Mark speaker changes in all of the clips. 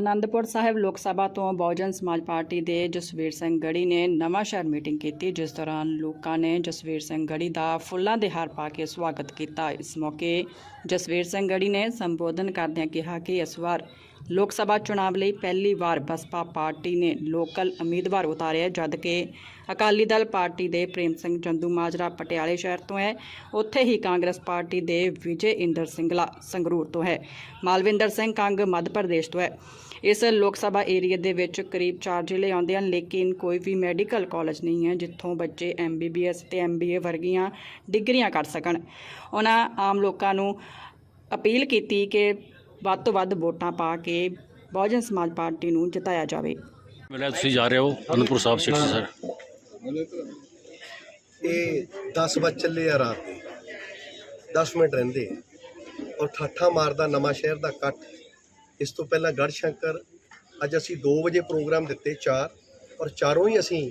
Speaker 1: ਅਨੰਦਪੁਰ ਸਾਹਿਬ ਲੋਕ ਸਭਾ ਤੋਂ ਬਹੁਜਨ ਸਮਾਜ ਪਾਰਟੀ ਦੇ ਜਸਵੀਰ ਸਿੰਘ ਗੜੀ ਨੇ ਨਵਾਂ ਸ਼ਹਿਰ ਮੀਟਿੰਗ ਕੀਤੀ, ਜਿਸ ਦੌਰਾਨ ਲੋਕਾਂ ਨੇ ਜਸਵੀਰ ਸਿੰਘ ਗੜੀ ਦਾ ਫੁੱਲਾਂ ਦੇ ਹਾਰ ਪਾ ਕੇ ਸਵਾਗਤ ਕੀਤਾ। ਇਸ ਮੌਕੇ ਜਸਵੀਰ ਸਿੰਘ ਗੜੀ ਨੇ ਸੰਬੋਧਨ ਕਰਦਿਆਂ ਕਿਹਾ ਕਿ ਇਸ ਵਾਰ ਲੋਕ ਸਭਾ ਚੁਣਾਵ ਲਈ ਪਹਿਲੀ ਵਾਰ ਬਸਪਾ ਪਾਰਟੀ ਨੇ ਲੋਕਲ ਉਮੀਦਵਾਰ ਉਤਾਰਿਆ, ਜਦ ਕਿ ਅਕਾਲੀ ਦਲ ਪਾਰਟੀ ਦੇ ਪ੍ਰੇਮ ਸਿੰਘ ਚੰਦੂ ਮਾਜਰਾ ਪਟਿਆਲੇ ਸ਼ਹਿਰ ਤੋਂ ਹੈ। ਉੱਥੇ ਹੀ ਕਾਂਗਰਸ ਪਾਰਟੀ ਦੇ ਵਿਜੇ ਇੰਦਰ ਸਿੰਗਲਾ ਸੰਗਰੂਰ ਤੋਂ ਹੈ। ਮਾਲਵਿੰਦਰ ਸਿੰਘ ਕੰਗ ਮੱਧ ਪ੍ਰਦੇਸ਼ ਤੋਂ ਹੈ। ਇਸ ਲੋਕ ਸਭਾ ਏਰੀਆ ਦੇ ਵਿੱਚ ਕਰੀਬ 4 ਜ਼ਿਲ੍ਹੇ ਆਉਂਦੇ ਹਨ ਲੇਕਿਨ ਕੋਈ ਵੀ ਮੈਡੀਕਲ ਕਾਲਜ ਨਹੀਂ ਹੈ ਜਿੱਥੋਂ ਬੱਚੇ ਐਮਬੀਬੀਐਸ ਤੇ ਐਮਬੀਏ ਵਰਗੀਆਂ ਡਿਗਰੀਆਂ ਕਰ ਸਕਣ। ਉਹਨਾਂ ਆਮ ਲੋਕਾਂ ਨੂੰ ਅਪੀਲ ਕੀਤੀ ਕਿ ਵੱਧ ਤੋਂ ਵੱਧ ਵੋਟਾਂ ਪਾ ਕੇ ਬਹੁਜਨ ਸਮਾਜ ਪਾਰਟੀ ਨੂੰ ਜਿਤਾਇਆ ਜਾਵੇ।
Speaker 2: ਮਿਲਿਆ ਤੁਸੀਂ ਜਾ ਰਹੇ ਹੋ ਅਨੰਦਪੁਰ ਸਾਹਿਬ ਸਿਟੀ ਸਰ।
Speaker 3: ਇਹ 10 ਵਜੇ ਚੱਲੇ ਆ ਰਾਤ ਦੇ 10 ਮਿੰਟ ਰਹਿੰਦੇ। ਔਰ ਠਾਠਾ ਮਾਰਦਾ ਨਵਾਂ ਸ਼ਹਿਰ ਦਾ ਕੱਟ ਇਸ ਤੋਂ ਪਹਿਲਾਂ ਗੜ੍ਹ ਸ਼ੰਕਰ ਅੱਜ ਅਸੀਂ 2 ਵਜੇ ਪ੍ਰੋਗਰਾਮ ਦਿੱਤੇ ਚਾਰ, ਔਰ ਚਾਰੋਂ ਹੀ ਅਸੀਂ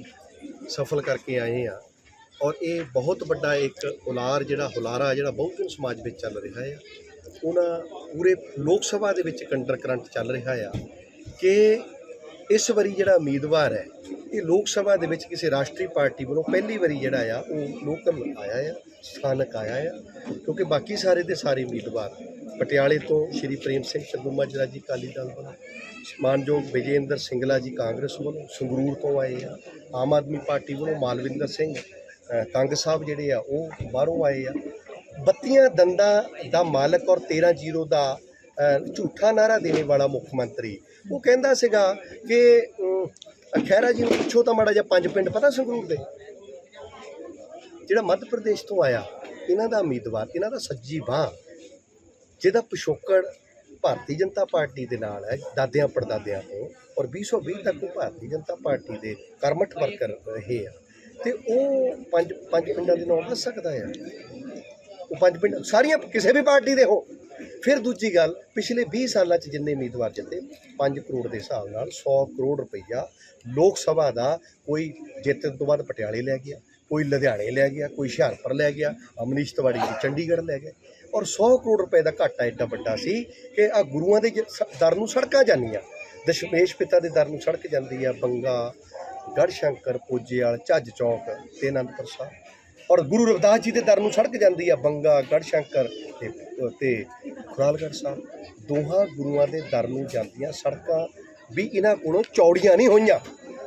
Speaker 3: ਸਫਲ ਕਰਕੇ ਆਏ ਆ ਔਰ ਇਹ ਬਹੁਤ ਵੱਡਾ ਇੱਕ ਹੁਲਾਰ ਜਿਹੜਾ ਹੁਲਾਰਾ ਜਿਹੜਾ ਬਹੁਜਨ ਸਮਾਜ ਵਿੱਚ ਚੱਲ ਰਿਹਾ ਆ ਉਹਨਾਂ ਪੂਰੇ ਲੋਕ ਸਭਾ ਦੇ ਵਿੱਚ ਕੰਟਰ ਕਰੰਟ ਚੱਲ ਰਿਹਾ ਆ ਕਿ ਇਸ ਵਾਰੀ ਜਿਹੜਾ ਉਮੀਦਵਾਰ ਹੈ, ਇਹ ਲੋਕ ਸਭਾ ਦੇ ਵਿੱਚ ਕਿਸੇ ਰਾਸ਼ਟਰੀ ਪਾਰਟੀ ਵੱਲੋਂ ਪਹਿਲੀ ਵਾਰੀ ਜਿਹੜਾ ਆ, ਉਹ ਲੋਕਲ ਆਇਆ ਆ, ਸਥਾਨਕ ਆਇਆ ਆ, ਕਿਉਂਕਿ ਬਾਕੀ ਸਾਰੇ ਦੇ ਸਾਰੇ ਉਮੀਦਵਾਰ ਪਟਿਆਲੇ ਤੋਂ ਸ਼੍ਰੀ ਪ੍ਰੇਮ ਸਿੰਘ ਚੰਦੂ ਮਾਜਰਾ ਜੀ ਅਕਾਲੀ ਦਲ ਵੱਲੋਂ ਮਾਨਯੋਗ ਵਿਜੇਂਦਰ ਸਿੰਗਲਾ ਜੀ ਕਾਂਗਰਸ ਵੱਲੋਂ ਸੰਗਰੂਰ ਤੋਂ ਆਏ ਆ ਆਮ ਆਦਮੀ ਪਾਰਟੀ ਵੱਲੋਂ ਮਾਲਵਿੰਦਰ ਸਿੰਘ ਕੰਗ ਸਾਹਿਬ ਜਿਹੜੇ ਆ ਉਹ ਬਾਹਰੋਂ ਆਏ ਆ। ਬੱਤੀਆਂ ਦੰਦਾਂ ਦਾ ਮਾਲਕ ਔਰ 13 ਜ਼ੀਰੋ ਦਾ ਝੂਠਾ ਨਾਰਾ ਦੇਣੇ ਵਾਲਾ ਮੁੱਖ ਮੰਤਰੀ। ਉਹ ਕਹਿੰਦਾ ਸੀਗਾ ਕਿ ਅਮ, ਖਹਿਰਾ ਜੀ ਨੂੰ ਪੁੱਛੋ ਤਾਂ ਮਾੜਾ ਜਿਹਾ ਪੰਜ ਪਿੰਡ ਪਤਾ ਸੰਗਰੂਰ ਦੇ? ਜਿਹੜਾ ਮੱਧ ਪ੍ਰਦੇਸ਼ ਤੋਂ ਆਇਆ ਇਹਨਾਂ ਦਾ ਉਮੀਦਵਾਰ ਇਹਨਾਂ ਦਾ ਸੱਜੀ ਬਾਹ ਜਿਹਦਾ ਪਿਛੋਕੜ ਭਾਰਤੀ ਜਨਤਾ ਪਾਰਟੀ ਦੇ ਨਾਲ ਹੈ, ਦਾਦਿਆਂ ਪੜਦਾਦਿਆਂ ਤੋਂ, ਔਰ 2020 ਤੱਕ ਉਹ ਭਾਰਤੀ ਜਨਤਾ ਪਾਰਟੀ ਦੇ ਕਰਮਠ ਵਰਕਰ ਰਹੇ ਆ। ਤੇ ਉਹ ਪੰਜ ਪੰਜ ਪਿੰਡਾਂ ਦੇ ਨਾਮ ਦੱਸ ਸਕਦਾ ਆ? ਉਹ ਪੰਜ ਪਿੰਡ, ਸਾਰੀਆਂ ਕਿਸੇ ਵੀ ਪਾਰਟੀ ਦੇ ਹੋ ਫਿਰ ਦੂਜੀ ਗੱਲ, ਪਿਛਲੇ 20 ਸਾਲਾਂ 'ਚ ਜਿੰਨੇ ਉਮੀਦਵਾਰ ਜਿੱਤੇ 5 ਕਰੋੜ ਦੇ ਹਿਸਾਬ ਨਾਲ 100 ਕਰੋੜ ਰੁਪਈਆ ਲੋਕ ਸਭਾ ਦਾ ਕੋਈ ਜਿੱਤਣ ਤੋਂ ਬਾਅਦ ਪਟਿਆਲੇ ਲੈ ਗਿਆ। ਕੋਈ ਲੁਧਿਆਣੇ ਲੈ ਗਿਆ, ਕੋਈ ਹੁਸ਼ਿਆਰਪੁਰ ਲੈ ਗਿਆ, ਅਮਨੀਸ਼ ਤਿਵਾੜੀ ਜੀ ਚੰਡੀਗੜ੍ਹ ਲੈ ਗਏ। ਔਰ 100 ਕਰੋੜ ਰੁਪਏ ਦਾ ਘਾਟਾ ਐਡਾ ਵੱਡਾ ਸੀ ਕਿ ਆ ਗੁਰੂਆਂ ਦੇ ਜ- ਸ- ਦਰ ਨੂੰ ਸੜਕਾਂ ਜਾਂਦੀਆਂ। ਦਸ਼ਮੇਸ਼ ਪਿਤਾ ਦੇ ਦਰ ਨੂੰ ਸੜਕ ਜਾਂਦੀ ਆ, ਬੰਗਾ ਗੜ੍ਹ ਸ਼ੰਕਰ ਪੂਜੇਵਾਲ ਝੱਜ ਚੌਕ ਤੇ ਅਨੰਦਪੁਰ ਸਾਹਿਬ। ਔਰ ਗੁਰੂ ਰਵਿਦਾਸ ਜੀ ਦੇ ਦਰ ਨੂੰ ਸੜਕ ਜਾਂਦੀ ਆ, ਬੰਗਾ ਗੜ੍ਹ ਸ਼ੰਕਰ ਤੇ ਤੇ ਖੁਰਾਲਗੜ੍ਹ ਸਾਹਿਬ। ਦੋਹਾਂ ਗੁਰੂਆਂ ਦੇ ਦਰ ਨੂੰ ਜਾਂਦੀਆਂ ਸੜਕਾਂ ਵੀ ਇਹਨਾਂ ਕੋਲੋਂ ਚੌੜੀਆਂ ਨਹੀਂ ਹੋਈਆਂ।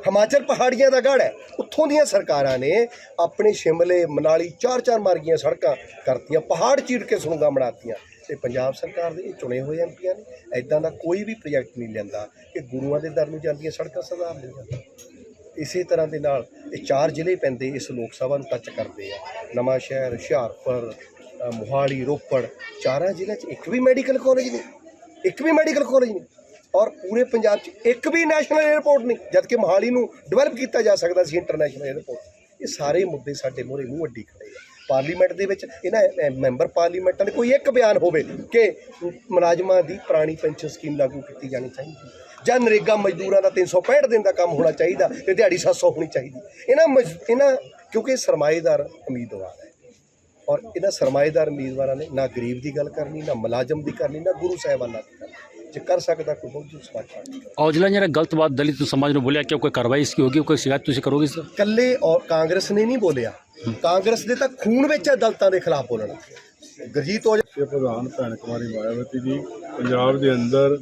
Speaker 3: ਹਿਮਾਚਲ ਪਹਾੜੀਆਂ ਦਾ ਗੜ੍ਹ ਹੈ। ਉੱਥੋਂ ਦੀਆਂ ਸਰਕਾਰਾਂ ਨੇ ਆਪਣੇ ਸ਼ਿਮਲੇ, ਮਨਾਲੀ ਚਾਰ ਚਾਰ ਮਾਰਗੀਆਂ ਸੜਕਾਂ ਕਰਤੀਆਂ, ਪਹਾੜ ਚੀੜ ਕੇ ਸੁਣਗਾ ਬਣਾਤੀਆਂ। ਤੇ ਪੰਜਾਬ ਸਰਕਾਰ ਦੇ ਚੁਣੇ ਹੋਏ ਐਮਪੀਆਂ ਨੇ ਐਦਾਂ ਦਾ ਕੋਈ ਵੀ ਪ੍ਰੋਜੈਕਟ ਨਹੀਂ ਲੈਂਦਾ ਕਿ ਗੁਰੂਆਂ ਦੇ ਦਰ ਨੂੰ ਜਾਂਦੀਆਂ ਸੜਕਾਂ ਸੁਧਾਰ ਲਈਆਂ ਇਸੇ ਤਰ੍ਹਾਂ ਦੇ ਨਾਲ ਇਹ ਚਾਰ ਜ਼ਿਲ੍ਹੇ ਪੈਂਦੇ ਇਸ ਲੋਕ ਸਭਾ ਨੂੰ ਟੱਚ ਕਰਦੇ ਆ। ਨਵਾਂ ਸ਼ਹਿਰ, ਹੁਸ਼ਿਆਰਪੁਰ ਮੋਹਾਲੀ, ਰੋਪੜ, ਚਾਰਾਂ ਜ਼ਿਲ੍ਹਿਆਂ 'ਚ ਇੱਕ ਵੀ ਮੈਡੀਕਲ ਕਾਲਜ ਨਹੀਂ। ਇੱਕ ਵੀ ਮੈਡੀਕਲ ਕਾਲਜ ਨਹੀਂ। ਔਰ ਪੂਰੇ ਪੰਜਾਬ 'ਚ ਇੱਕ ਵੀ ਨੈਸ਼ਨਲ 에ਅਰਪੋਰਟ ਨਹੀਂ ਜਦ ਕਿ ਮੋਹਾਲੀ ਨੂੰ ਡਿਵੈਲਪ ਕੀਤਾ ਜਾ ਸਕਦਾ ਸੀ ਇੰਟਰਨੈਸ਼ਨਲ 에ਅਰਪੋਰਟ ਇਹ ਸਾਰੇ ਮੁੱਦੇ ਸਾਡੇ ਮੂਹਰੇ ਮੂੰਹ ਅੱਡੀ ਖੜੇ ਆ। ਪਾਰਲੀਮੈਂਟ ਦੇ ਵਿੱਚ ਇਹਨਾਂ ਅ, ਮੈਂਬਰ ਪਾਰਲੀਮੈਂਟਾਂ ਦੇ ਕੋਈ ਇੱਕ ਬਿਆਨ ਹੋਵੇ ਕਿ ਮੁਲਾਜ਼ਮਾਂ ਦੀ ਪੁਰਾਣੀ ਪੈਨਸ਼ਨ ਸਕੀਮ ਲਾਗੂ ਕੀਤੀ ਜਾਣੀ ਚਾਹੀਦੀ ਜਾਂ ਨਰੇਗਾ ਮਜ਼ਦੂਰਾਂ ਦਾ 365 ਦਿਨ ਦਾ ਕੰਮ ਹੋਣਾ ਚਾਹੀਦਾ ਤੇ ਦਿਹਾੜੀ 700 ਹੋਣੀ ਚਾਹੀਦੀ। ਇਹਨਾਂ ਮਜ਼- ਇਹਨਾਂ ਕਿਉਂਕਿ ਸਰਮਾਏਦਾਰ ਉਮੀਦਵਾਰ ਹੈ। ਔਰ ਇਹਨਾਂ ਸਰਮਾਏਦਾਰ ਉਮੀਦਵਾਰਾਂ ਨੇ ਨਾ ਗਰੀਬ ਦੀ ਗੱਲ ਕਰਨੀ ਨਾ ਮੁਲਾਜ਼ਮ ਦੀ ਕਰਨੀ ਨਾ ਗੁਰੂ ਸਾਹਿਬਾਨਾਂ ਦੀ ਕਰਨੀ। ਜੇ ਕਰ ਸਕਦਾ ਕੋਈ ਬਹੁਤ ਸਮਾਜ ਪਾਰਟੀ
Speaker 2: ਔਜਲਾ ਜਿਹੜਾ ਗਲਤ ਬਾਤ ਦਲਿਤ ਸਮਾਜ ਨੂੰ ਬੋਲਿਆ ਕਿ ਕੋਈ ਕਾਰਵਾਈ ਇਸकी ਹੋਗੀ ਕੋਈ ਸ਼ਿਕਾਇਤ ਤੁਸੀਂ ਕਰੋਗੇ ਇਸ
Speaker 3: ਕੱਲੇ ਔਰ ਕਾਂਗਰਸ ਨੇ ਨਹੀਂ ਬੋਲਿਆ। ਕਾਂਗਰਸ ਦੇ ਤਾਂ ਖੂਨ ਵਿੱਚ ਹੈ ਦਲਤਾਂ ਦੇ ਖਿਲਾਫ ਬੋਲਣਾ। ਗੁਰਜੀਤ ਔਜਲਾ
Speaker 4: ਪ੍ਰਧਾਨ ਭੈਣ ਕੁਮਾਰੀ ਮਾਇਆਵਤੀ ਜੀ ਪੰਜਾਬ ਦੇ ਅੰਦਰ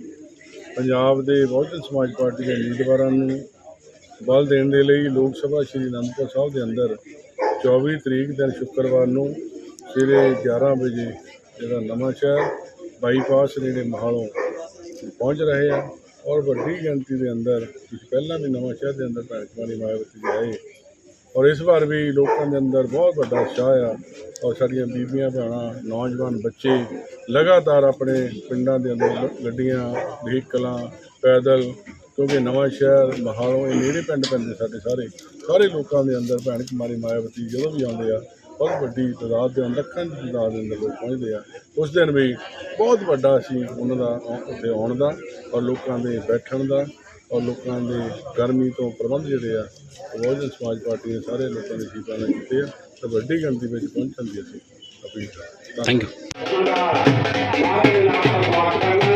Speaker 4: ਪੰਜਾਬ ਦੇ ਬਹੁਜਨ ਸਮਾਜ ਪਾਰਟੀ ਦੇ ਉਮੀਦਵਾਰਾਂ ਨੂੰ ਬਲ ਦੇਣ ਦੇ ਲਈ ਲੋਕ ਸਭਾ ਸ਼੍ਰੀ ਅਨੰਦਪੁਰ ਸਾਹਿਬ ਦੇ ਅੰਦਰ 24 ਤਰੀਕ ਦਿਨ ਸ਼ੁੱਕਰਵਾਰ ਨੂੰ ਸਵੇਰੇ 11 ਵਜੇ ਜਿਹੜਾ ਨਵਾਂ ਸ਼ਹਿਰ ਬਾਈਪਾਸ ਨੇੜੇ ਮਹਾਲੋਂ ਪਹੁੰਚ ਰਹੇ ਆ ਔਰ ਵੱਡੀ ਗਿਣਤੀ ਦੇ ਅੰਦਰ, ਤੁਸੀਂ ਪਹਿਲਾਂ ਵੀ ਨਵਾਂ ਸ਼ਹਿਰ ਦੇ ਅੰਦਰ ਭੈਣ ਕੁਮਾਰੀ ਮਾਇਆਵਤੀ ਆਏ। ਔਰ ਇਸ ਵਾਰ ਵੀ ਲੋਕਾਂ ਦੇ ਅੰਦਰ ਬਹੁਤ ਵੱਡਾ ਉਤਸ਼ਾਹ ਆ ਔਰ ਸਾਡੀਆਂ ਬੀਬੀਆਂ, ਭੈਣਾਂ, ਨੌਜਵਾਨ ਬੱਚੇ ਲਗਾਤਾਰ ਆਪਣੇ ਪਿੰਡਾਂ ਦੇ ਅੰਦਰ ਗੱਡੀਆਂ, ਵਹੀਕਲਾਂ, ਪੈਦਲ, ਕਿਉਂਕਿ ਨਵਾਂ ਸ਼ਹਿਰ, ਮਹਾਲੋਂ, ਇਹ ਨੇੜੇ ਪਿੰਡ ਪੈਂਦੇ ਸਾਡੇ ਸਾਰੇ। ਸਾਰੇ ਲੋਕਾਂ ਦੇ ਅੰਦਰ ਭੈਣ ਕੁਮਾਰੀ ਮਾਇਆਵਤੀ ਜਦੋਂ ਵੀ ਆਉਂਦੇ ਆ ਬਹੁਤ ਵੱਡੀ ਤਾਦਾਦ ਦੇ ਅੰਦਰ ਲੱਖਾਂ ਦੀ ਤਾਦਾਦ ਦੇ ਅੰਦਰ ਲੋਕ ਪਹੁੰਚਦੇ ਆ। ਉਸ ਦਿਨ ਵੀ ਬਹੁਤ ਵੱਡਾ ਸੀ ਉਹਨਾਂ ਦਾ ਉੱਥੇ ਆਉਣ ਦਾ ਔਰ ਲੋਕਾਂ ਦੇ ਬੈਠਣ ਦਾ ਔਰ ਲੋਕਾਂ ਦੇ ਗਰਮੀ ਤੋਂ ਪ੍ਰਬੰਧ ਜਿਹੜੇ ਆ ਉਹ ਬਹੁਜਨ ਸਮਾਜ ਪਾਰਟੀ ਦੇ ਸਾਰੇ ਲੋਕਾਂ ਨੇ ਜੀਤਾਂ ਨੇ ਕੀਤੇ ਆ। ਤੇ ਵੱਡੀ ਗਿਣਤੀ ਵਿੱਚ ਪਹੁੰਚਣ ਦੀ ਅਸੀਂ ਅਪੀਲ ਕਰਦੇ
Speaker 2: ਥੈਂਕ ਯੂ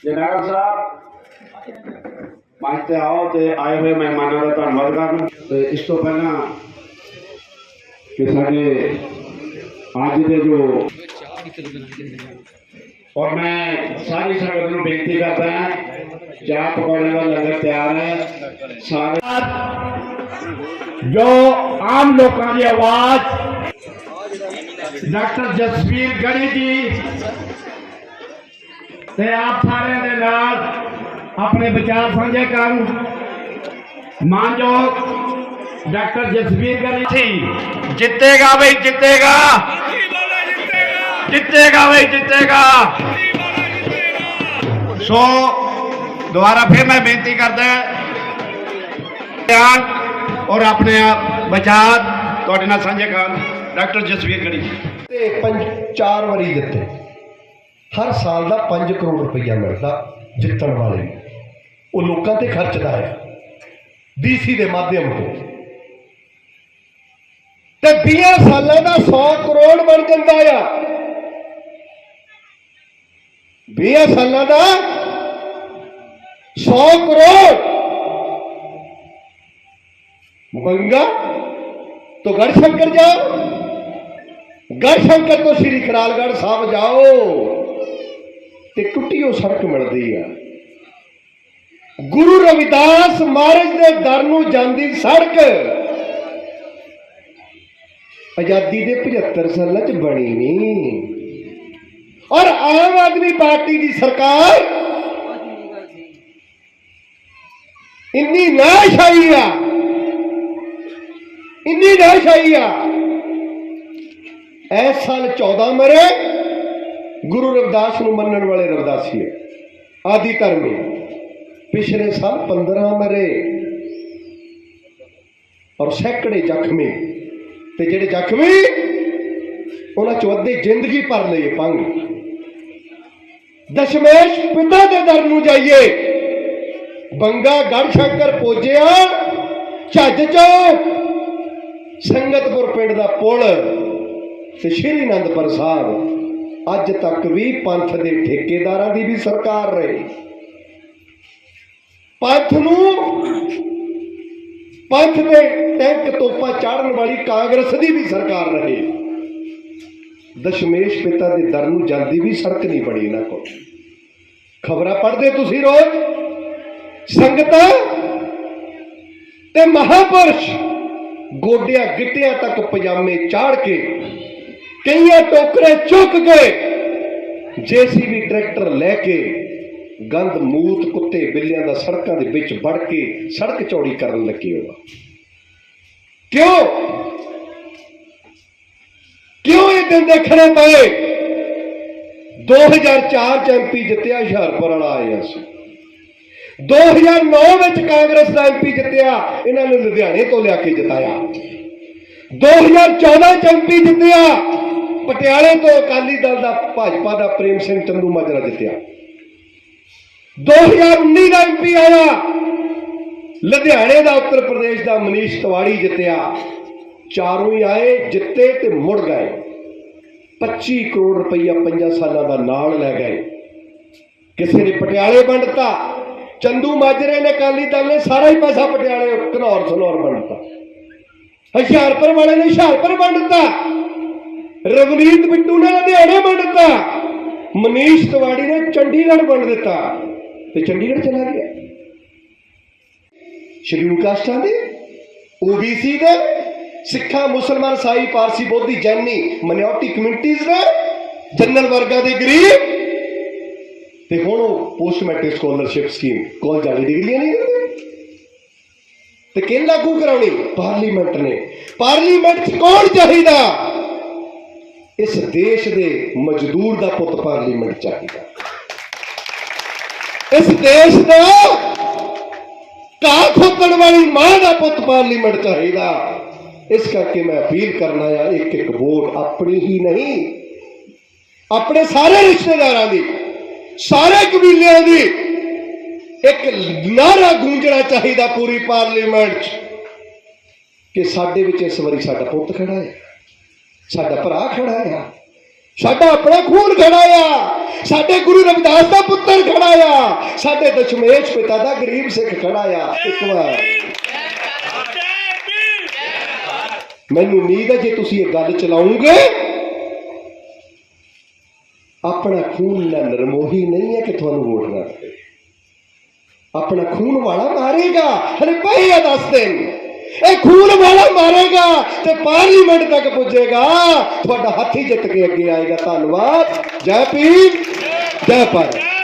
Speaker 5: ਜਨਾਗਲ ਸਾਹਿਬ ਮੰਚ ਤੇ ਆਓ ਤੇ ਆਏ ਹੋਏ ਮਹਿਮਾਨਾਂ ਦਾ ਧੰਨਵਾਦ ਕਰਨ ਤੇ ਇਸ ਤੋਂ ਪਹਿਲਾਂ ਕਿ ਸਾਡੇ ਅੱਜ ਦੇ ਜੋ ਔਰ ਮੈਂ ਸਾਰੀ ਸੰਗਤ ਨੂੰ ਬੇਨਤੀ ਕਰਦਾ ਹਾਂ ਚਾਹ ਪਕੌੜੇ ਦਾ ਲੰਗਰ ਤਿਆਰ ਹੈ ਸਾਰੇ ਜੋ ਆਮ ਲੋਕਾਂ ਦੀ ਆਵਾਜ਼ ਡਾਕਟਰ ਜਸਵੀਰ ਗੜੀ ਜੀ ਤੇ ਆਪ ਸਾਰਿਆਂ ਦੇ ਨਾਲ ਆਪਣੇ ਵਿਚਾਰ ਸਾਂਝੇ ਕਰਨ ਮਾਨਯੋਗ ਡਾਕਟਰ ਜਸਵੀਰ ਗੜੀ ਸੀ ਜਿੱਤੇਗਾ ਬਈ ਜਿੱਤੇਗਾ ਜਿੱਤੇਗਾ ਬਈ ਜਿੱਤੇਗਾ ਸੋ ਦੁਬਾਰਾ ਫਿਰ ਮੈਂ ਬੇਨਤੀ ਕਰਦਾ ਧਿਆਨ ਔਰ ਆਪਣੇ ਆਪ ਵਿਚਾਰ ਤੁਹਾਡੇ ਨਾਲ ਸਾਂਝੇ ਕਰਨ ਡਾਕਟਰ ਜਸਵੀਰ ਗੜੀ
Speaker 3: ਤੇ ਪੰਜ ਚਾਰ ਵਾਰੀ ਜਿੱਤੇ ਹਰ ਸਾਲ ਦਾ 5 ਕਰੋੜ ਰੁਪਈਆ ਮਿਲਦਾ ਜਿੱਤਣ ਵਾਲੇ ਨੂੰ ਉਹ ਲੋਕਾਂ ਤੇ ਖਰਚਦਾ ਹੈ ਡੀਸੀ ਦੇ ਮਾਧਿਅਮ ਤੋਂ ਤੇ 20 ਸਾਲਾਂ ਦਾ 100 ਕਰੋੜ ਬਣ ਜਾਂਦਾ ਆ 20 ਸਾਲਾਂ ਦਾ 100 ਕਰੋੜ ਮੁਕੰਗਾ तो गढ़शंकर जाओ गढ़शंकर तो श्री खरालगढ़ साहब जाओ ਤੇ ਟੁੱਟੀ ਉਹ ਸੜਕ ਮਿਲਦੀ ਆ। ਗੁਰੂ ਰਵਿਦਾਸ ਮਹਾਰਾਜ ਦੇ ਦਰ ਨੂੰ ਜਾਂਦੀ ਸੜਕ। ਆਜ਼ਾਦੀ ਦੇ 75 ਸਾਲਾਂ ਚ ਬਣੀ ਨਹੀਂ। ਔਰ ਆਮ ਆਦਮੀ ਪਾਰਟੀ ਦੀ ਸਰਕਾਰ ਇੰਨੀ ਨਾਸ਼ਾਈ ਆ। ਇੰਨੀ ਨਾਸ਼ਾਈ ਆ। ਇਸ ਸਾਲ 14 ਮਰੇ। ਗੁਰੂ ਰਵਿਦਾਸ ਨੂੰ ਮੰਨਣ ਵਾਲੇ ਰਵਿਦਾਸੀ ਹੈ ਆਦੀ ਧਰਮੀ, ਪਿਛਲੇ ਸਾਲ 15 ਮਰੇ। ਔਰ ਸੈਂਕੜੇ ਜ਼ਖਮੀ। ਤੇ ਜਿਹੜੇ ਜ਼ਖਮੀ, ਉਹਨਾਂ ਚੋਂ ਅੱਧੇ ਜ਼ਿੰਦਗੀ ਭਰ ਲਈ ਪੰਗ। ਦਸ਼ਮੇਸ਼ ਪਿਤਾ ਦੇ ਦਰ ਨੂੰ ਜਾਈਏ। ਬੰਗਾ ਗੜ ਸ਼ੰਕਰ ਪੋਜਿਆ, ਝੱਜ ਚੋ। ਸੰਗਤਪੁਰ ਪਿੰਡ ਦਾ ਪੁਲ ਤੇ ਸ਼੍ਰੀ ਅਨੰਦਪੁਰ ਸਾਹਿਬ। ਅੱਜ ਤੱਕ ਵੀ ਪੰਥ ਦੇ ਠੇਕੇਦਾਰਾਂ ਦੀ ਵੀ ਸਰਕਾਰ ਰਹੀ। ਪੰਥ ਨੂੰ, ਪੰਥ ਦੇ ਟੈਂਕ ਤੋਪਾ ਚਾੜਨ ਵਾਲੀ ਕਾਂਗਰਸ ਦੀ ਵੀ ਸਰਕਾਰ ਰਹੀ। ਦਸ਼ਮੇਸ਼ ਪਿਤਾ ਦੇ ਦਰ ਨੂੰ ਜਾਂਦੀ ਵੀ ਸੜਕ ਨਹੀਂ ਬਣੀ ਇਹਨਾਂ ਕੋਲ। ਖਬਰਾਂ ਪੜ੍ਹਦੇ ਤੁਸੀਂ ਰੋਜ਼? ਸੰਗਤਾਂ ਤੇ ਮਹਾਪੁਰਸ਼ ਗੋਡਿਆਂ ਗਿੱਟਿਆਂ ਤੱਕ ਪਜਾਮੇ ਚਾੜ ਕੇ ਕਈਆਂ ਟੋਕਰੇ ਚੁੱਕ ਕੇ ਜੇਸੀਬੀ ਟਰੈਕਟਰ ਲੈ ਕੇ ਗੰਦ ਮੂਤ ਕੁੱਤੇ ਬਿੱਲਿਆਂ ਦਾ ਸੜਕਾਂ ਦੇ ਵਿੱਚ ਵੜ ਕੇ ਸੜਕ ਚੌੜੀ ਕਰਨ ਲੱਗੇ ਹੋ। ਕਿਉਂ? ਕਿਉਂ ਇਹ ਦਿਨ ਦੇਖਣੇ ਪਏ? 2004 ਚ ਐਮਪੀ ਜਿੱਤਿਆ, ਹੁਸ਼ਿਆਰਪੁਰ ਵਾਲਾ ਆਇਆ ਸੀ। 2009 ਵਿੱਚ ਕਾਂਗਰਸ ਦਾ ਐਮਪੀ ਜਿੱਤਿਆ, ਇਹਨਾਂ ਨੇ ਲੁਧਿਆਣੇ ਤੋਂ ਲਿਆ ਕੇ ਜਿਤਾਇਆ। 2014 ਚ ਐਮਪੀ ਜਿੱਤਿਆ ਪਟਿਆਲੇ ਤੋਂ ਅਕਾਲੀ ਦਲ ਦਾ ਭਾਜਪਾ ਦਾ ਪ੍ਰੇਮ ਸਿੰਘ ਚੰਦੂ ਮਾਜਰਾ ਜਿੱਤਿਆ। 2019 ਦਾ ਐਮਪੀ ਆਇਆ। ਲੁਧਿਆਣੇ ਦਾ ਉੱਤਰ ਪ੍ਰਦੇਸ਼ ਦਾ ਮਨੀਸ਼ ਤਿਵਾੜੀ ਜਿੱਤਿਆ। ਚਾਰੋਂ ਹੀ ਆਏ, ਜਿੱਤੇ ਤੇ ਮੁੜ ਗਏ। 25 ਕਰੋੜ ਰੁਪਈਆ ਪੰਜਾਂ ਸਾਲਾਂ ਦਾ ਨਾਲ ਲੈ ਗਏ। ਕਿਸੇ ਨੇ ਪਟਿਆਲੇ ਵੰਡਤਾ ਚੰਦੂ ਮਾਜਰੇ ਨੇ ਅਕਾਲੀ ਦਲ ਨੇ, ਸਾਰਾ ਹੀ ਪੈਸਾ ਪਟਿਆਲੇ, ਘਨੌਰ, ਸਨੌਰ ਵੰਡਤਾ ਹੁਸ਼ਿਆਰਪੁਰ ਵਾਲੇ ਨੇ ਹੁਸ਼ਿਆਰਪੁਰ ਵੰਡਤਾ ਰਵਨੀਤ ਬਿੱਟੂ ਨੇ ਲੁਧਿਆਣੇ ਬਣ ਦਿੱਤਾ। ਮਨੀਸ਼ ਤਿਵਾੜੀ ਨੇ ਚੰਡੀਗੜ੍ਹ ਬਣ ਦਿੱਤਾ। ਤੇ ਚੰਡੀਗੜ੍ਹ ਚਲਾ ਗਿਆ। ਸ਼ਡਿਊਲ ਕਾਸਟਾਂ ਦੇ ਓਬੀਸੀ ਦੇ ਸਿੱਖਾਂ, ਮੁਸਲਮਾਨ, ਸਾਈ, ਪਾਰਸੀ, ਬੋਧੀ, ਜੈਨੀ ਮਿਨੋਰਟੀ ਕਮਿਊਨਿਟੀਜ਼ ਦੇ ਜਨਰਲ ਵਰਗਾਂ ਦੇ ਗਰੀਬ। ਤੇ ਹੁਣ ਉਹ ਪੋਸਟ ਮੈਟ੍ਰਿਕ ਸਕਾਲਰਸ਼ਿਪ ਸਕੀਮ ਕਾਲਜਾਂ ਦੀ ਡਿਗਰੀਆਂ ਨਹੀਂ ਦਿੰਦੇ ਤੇ ਕਿਹਨ ਲਾਗੂ ਕਰਾਉਣੀ, ਪਾਰਲੀਮੈਂਟ ਨੇ। ਪਾਰਲੀਮੈਂਟ 'ਚ ਕੌਣ ਚਾਹੀਦਾ? ਇਸ ਦੇਸ਼ ਦੇ ਮਜ਼ਦੂਰ ਦਾ ਪੁੱਤ ਪਾਰਲੀਮੈਂਟ ਚਾਹੀਦਾ। ਇਸ ਦੇਸ਼ ਦਾ ਘਾਹ ਖੋਤਣ ਵਾਲੀ ਮਾਂ ਦਾ ਪੁੱਤ ਪਾਰਲੀਮੈਂਟ ਚਾਹੀਦਾ। ਇਸ ਕਰਕੇ ਮੈਂ ਅਪੀਲ ਕਰਨਾ ਆ ਇੱਕ ਇੱਕ ਵੋਟ ਆਪਣੀ ਹੀ ਨਹੀਂ, ਆਪਣੇ ਸਾਰੇ ਰਿਸ਼ਤੇਦਾਰਾਂ ਦੀ, ਸਾਰੇ ਕਬੀਲਿਆਂ ਦੀ, ਇੱਕ ਨਾਰਾ ਗੂੰਜਣਾ ਚਾਹੀਦਾ ਪੂਰੀ ਪਾਰਲੀਮੈਂਟ 'ਚ ਕਿ ਸਾਡੇ ਵਿੱਚ ਇਸ ਵਾਰੀ ਸਾਡਾ ਪੁੱਤ ਖੜਾ ਹੈ। ਸਾਡਾ ਭਰਾ ਖੜਾ ਆ। ਸਾਡਾ ਆਪਣਾ ਖੂਨ ਖੜਾ ਆ। ਸਾਡੇ ਗੁਰੂ ਰਵਿਦਾਸ ਦਾ ਪੁੱਤਰ ਖੜਾ ਆ। ਸਾਡੇ ਦਸ਼ਮੇਸ਼ ਪਿਤਾ ਦਾ ਗਰੀਬ ਸਿੱਖ ਖੜਾ ਆ। ਇੱਕ ਵਾਰ। ਮੈਨੂੰ ਉਮੀਦ ਹੈ ਜੇ ਤੁਸੀਂ ਇਹ ਗੱਲ ਚਲਾਉਂਗੇ ਆਪਣਾ ਖੂਨ ਨਾ ਨਰਮੋਹੀ ਨਹੀਂ ਹੈ ਕਿ ਤੁਹਾਨੂੰ ਵੋਟ ਨਾ ਆਪਣਾ ਖੂਨ ਵਾਲਾ ਮਾਰੇਗਾ। ਹਲੇ ਪਏ ਆ ਦਸ ਦਿਨ। ਇਹ ਖੂਨ ਵਾਲਾ ਮਾਰੇਗਾ ਤੇ ਪਾਰਲੀਮੈਂਟ ਤੱਕ ਪੁੱਜੇਗਾ। ਤੁਹਾਡਾ ਹੱਥ ਜਿੱਤ ਕੇ ਅੱਗੇ ਆਏਗਾ। ਧੰਨਵਾਦ। ਜੈ ਭੀਮ। ਜੈ ਭਾਰਤ।